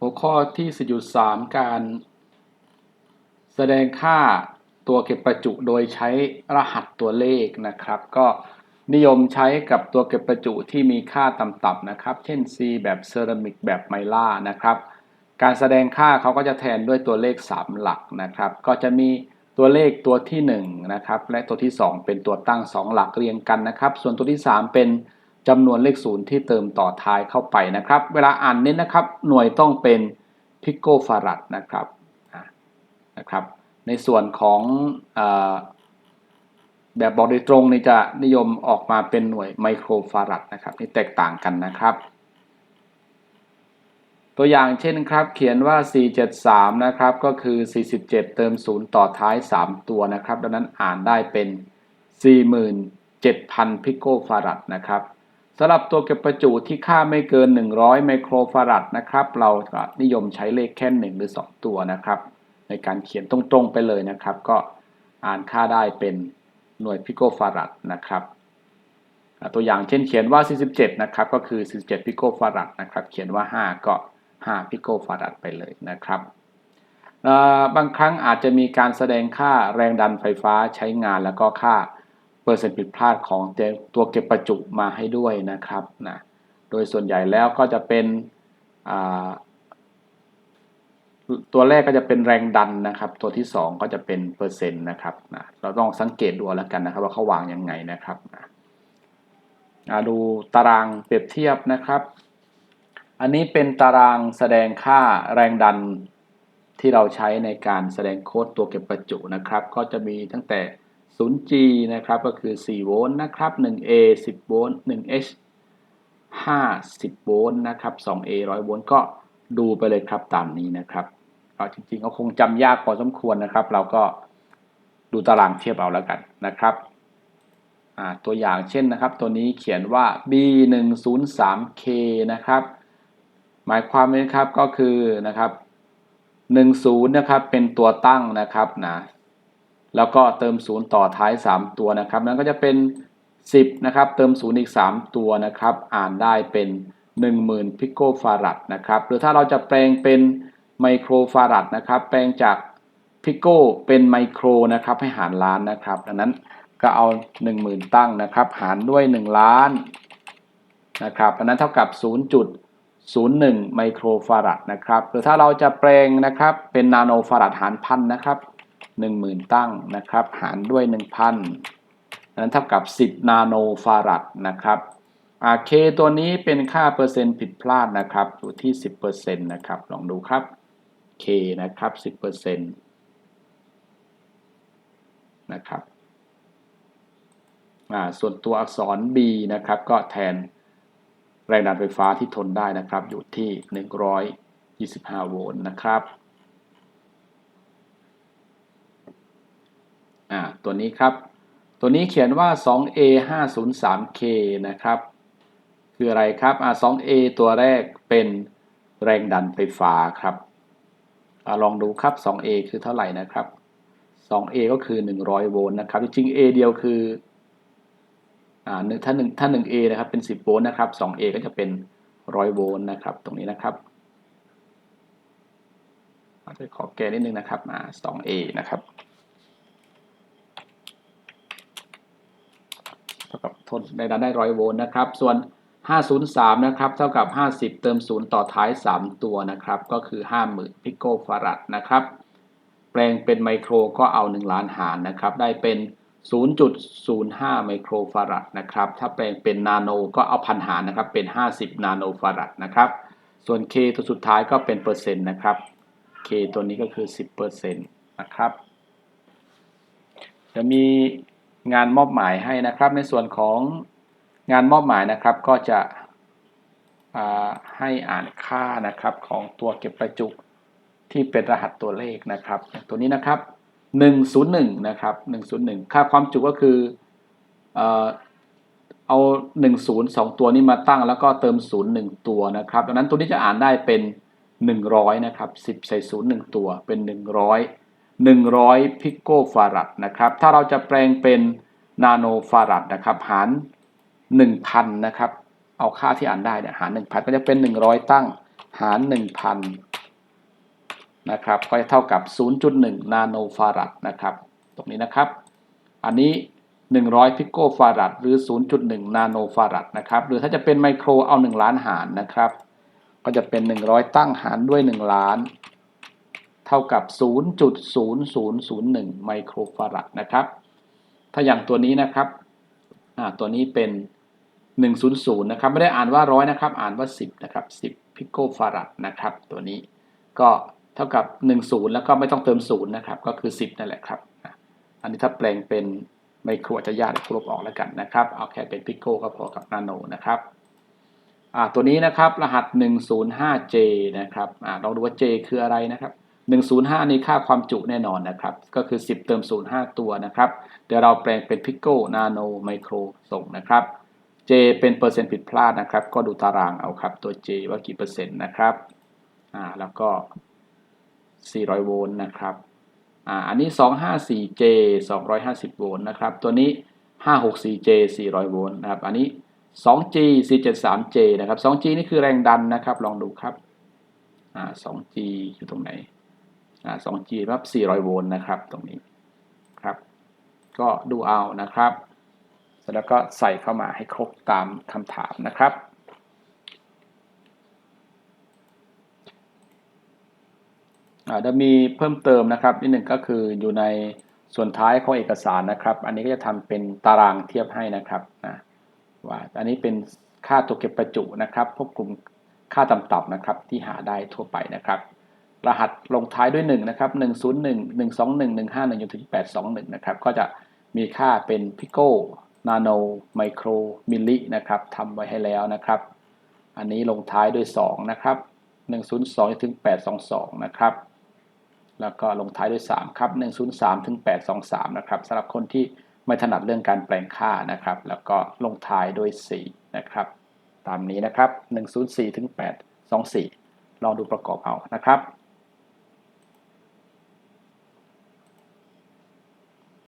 หัวข้อที่4.3การ แสดงค่าตัวเก็บประจุโดยใช้รหัสตัวเลขนะครับ ก็นิยมใช้กับตัวเก็บประจุที่มีค่าต่ำๆนะครับ เช่น C แบบเซรามิกแบบไมล่านะครับ การแสดงค่าเขาก็จะแทนด้วยตัวเลข 3 หลักนะครับ ก็จะมีตัวเลขตัวที่1นะครับและตัวที่ 2 เป็นตัวตั้ง 2 หลักเรียงกันนะครับ ส่วนตัวที่ 3 เป็น จำนวนเลขศูนย์ที่เติมต่อท้ายเข้าไปนะครับ เวลาอ่านเน้นนะครับ หน่วยต้องเป็นพิโกฟารัดนะครับนะครับ ในส่วนของอแบบบอกโดยตรงนี่จะนิยมออกมาเป็นหน่วยไมโครฟารัดนะครับนี่แตกต่างกันนะครับ ตัวอย่างเช่นครับ เขียนว่า 473 นะครับ ก็คือ 47 เติม 0 ต่อท้าย 3 ตัวนะครับ ดังนั้นอ่านได้เป็น 47,000 พิโกฟารัดนะครับ สำหรับตัวเก็บประจุที่ค่าไม่เกิน 100 ไมโครฟารัดนะครับ เราก็นิยมใช้เลขแค่ 1 หรือ 2 ตัวนะครับ ในการเขียนตรงๆไปเลยนะครับ ก็อ่านค่าได้เป็นหน่วยพิโกฟารัดนะครับ ตัวอย่างเช่นเขียนว่า 47 นะครับ ก็คือ 47 พิโกฟารัดนะครับ เขียนว่า 5 ก็ 5 พิโกฟารัดไปเลยนะครับบางครั้งอาจจะมีการแสดงค่าแรงดันไฟฟ้าใช้งานแล้วก็ค่า ปอร์เซ็นต์ผิดพลาดของตัวเก็บประจุมาให้ด้วยนะครับนะโดยส่วนใหญ่แล้วก็จะเป็นตัวแรกก็จะเป็นแรงดันนะครับ ตัวที่ 2 ก็จะเป็นเปอร์เซ็นต์นะครับนะเราต้องสังเกตดูแล้วกันนะครับ ว่าเขาวางยังไงนะครับนะดูตารางเปรียบเทียบนะครับ อันนี้เป็นตารางแสดงค่าแรงดันที่เราใช้ในการแสดงโค้ดตัวเก็บประจุนะครับ ก็จะมีตั้งแต่ 0G นะครับก็คือ 4 โวลต์นะครับ 1A 10 โวลต์ 1H 50 โวลต์นะครับ 2A 100 โวลต์ก็ดูไปเลยครับตามนี้นะครับก็จริงๆก็คงจำยากพอสมควรนะครับ เราก็ดูตารางเทียบเอาแล้วกันนะครับตัวอย่างเช่นนะครับ ตัวนี้เขียนว่า B103K นะครับ หมายความว่าครับก็คือนะครับ 10 นะครับเป็นตัวตั้งนะครับนะ แล้วก็เติม0ต่อท้าย 3 ตัวนะครับ นั้นก็จะเป็น 10 นะครับ เติม0อีก 3 ตัวนะครับ อ่านได้เป็น 10,000 พิโกฟารัดนะครับ หรือถ้าเราจะแปลงเป็นไมโครฟารัดนะครับ แปลงจากพิโกเป็นไมโครนะครับ ให้หารล้านนะครับ ดังนั้นก็เอา 10,000 ตั้งนะครับ หารด้วย 1 ล้านนะครับอันนั้นเท่ากับ 0.01 ไมโครฟารัดนะครับ หรือถ้าเราจะแปลงนะครับ เป็นนาโนฟารัดหารพันนะครับ 10,000 ตั้งนะครับ หารด้วย 1,000นั้นเท่ากับ 10 นาโนฟารัดนะครับเคตัวนี้เป็นค่าเปอร์เซ็นต์ผิดพลาดนะครับ อยู่ที่ 10%นะครับ ลองดูครับ K นะครับ 10%นะครับส่วนตัวอักษร B นะครับ ก็แทนแรงดันไฟฟ้าที่ทนได้นะครับ อยู่ที่ 125 โวลต์นะครับ อ่าตัวนี้ครับ ตัวนี้เขียนว่า 2A 503K นะครับ คืออะไรครับอ่า 2A ตัวแรกเป็นแรงดันไฟฟ้าครับอลองดูครับ 2A คือเท่าไหร่นะครับ 2A ก็คือ 100 โวลต์นะครับ จริงๆ A เดียวคืออ่าถ้า1ถ้า 1A นะครับเป็น 10 โวลต์นะครับ 2A ก็จะเป็น 100 โวลต์นะครับ ตรงนี้นะครับจะขอแก้นิดนึงนะครับมา 2A นะครับ เท่ากับทนในด้านได้ร้อยโวลต์นะครับ ส่วน 503 นะครับเท่ากับ 50 เติม 0 ต่อท้าย 3 ตัวนะครับ ก็คือ 50,000พิโกฟารัดนะครับ แปลงเป็นไมโครก็เอา 1 ล้านหารนะครับ ได้เป็น 0.05 ไมโครฟารัดนะครับ ถ้าแปลงเป็นนาโนก็เอาพันหารนะครับ เป็น 50 นาโนฟารัดนะครับ ส่วน K ตัวสุดท้ายก็เป็นเปอร์เซ็นต์นะครับ K ตัวนี้ก็คือ 10%นะครับ จะมี งานมอบหมายให้นะครับ ในส่วนของงานมอบหมายนะครับ ก็จะให้อ่านค่านะครับของตัวเก็บประจุที่เป็นรหัสตัวเลขนะครับ ตัวนี้นะครับ 101 นะครับ 101 ค่าความจุก็คือเอา 10 2 ตัวนี้มาตั้งแล้วก็เติม 0 1 ตัวนะครับ ดังนั้นตัวนี้จะอ่านได้เป็น 100 นะครับ 10 ใส่ 0 1 ตัวเป็น 100 100 พิโกฟารัดนะครับ ถ้าเราจะแปลงเป็นนาโนฟารัดนะครับ หาร 1,000 นะครับ เอาค่าที่อ่านได้เนี่ยหาร 1,000 ก็จะเป็น 100 ตั้ง หาร 1,000 นะครับ ก็จะเท่ากับ 0.1 นาโนฟารัดนะครับ ตรงนี้นะครับ อันนี้ 100 พิโกฟารัดหรือ 0.1 นาโนฟารัดนะครับ หรือถ้าจะเป็นไมโครเอา 1 ล้านหารนะครับ ก็จะเป็น 100 ตั้งหารด้วย 1 ล้าน เท่ากับ 0.0001 ไมโครฟารัดนะครับ ถ้าอย่างตัวนี้นะครับตัวนี้เป็น 100 นะครับ ไม่ได้อ่านว่าร้อยนะครับ อ่านว่า 10 นะครับ 10 พิโกฟารัดนะครับ ตัวนี้ก็เท่ากับ 10 แล้วก็ไม่ต้องเติม 0 นะครับ ก็คือ 10 นั่นแหละครับ อันนี้ถ้าแปลงเป็นไมโครอาจจะยากลบออกแล้วกันนะครับ เอาแค่เป็นพิโกก็พอกับนาโนนะครับตัวนี้นะครับรหัส 105J นะครับอลองดูว่า J คืออะไรนะครับ 105 นี่ค่าความจุแน่นอนนะครับ ก็คือ 10 เติม 05 ตัวนะครับ เดี๋ยวเราแปลงเป็นพิโกนาโนไมโครส่งนะครับ J เป็นเปอร์เซ็นต์ผิดพลาดนะครับ ก็ดูตารางเอาครับ ตัว J ว่ากี่เปอร์เซ็นต์นะครับ อ่า แล้วก็ 400 โวลต์นะครับ อ่า อันนี้ 254J 250 โวลต์นะครับ ตัวนี้ 564J 400 โวลต์นะครับ อันนี้ 2G 473J นะครับ 2G นี่คือแรงดันนะครับ ลองดูครับ อ่า 2G อยู่ตรงไหน 2G รับ 400 โวลต์นะครับตรงนี้ครับ ก็ดูเอานะครับ แล้วก็ใส่เข้ามาให้ครบตามคำถามนะครับ จะมีเพิ่มเติมนะครับนิดหนึ่งก็คืออยู่ในส่วนท้ายของเอกสารนะครับ อันนี้ก็จะทำเป็นตารางเทียบให้นะครับนะว่าอันนี้เป็นค่าตัวเก็บประจุนะครับพวกกลุ่มค่าต่ำๆนะครับที่หาได้ทั่วไปนะครับ รหัสลงท้ายด้วย1นะครับ101 121 151จนถึง821นะครับก็จะมีค่าเป็นพิโกนาโนไมโครมิลลินะครับทำไว้ให้แล้วนะครับ อันนี้ลงท้ายด้วย 2 นะครับ 102จนถึง822 นะครับ แล้วก็ลงท้ายด้วย 3 ครับ 103ถึง823 นะครับสำหรับคนที่ไม่ถนัดเรื่องการแปลงค่านะครับ แล้วก็ลงท้ายด้วย4นะครับ ตามนี้นะครับ 104ถึง824 ลองดูประกอบเอานะครับ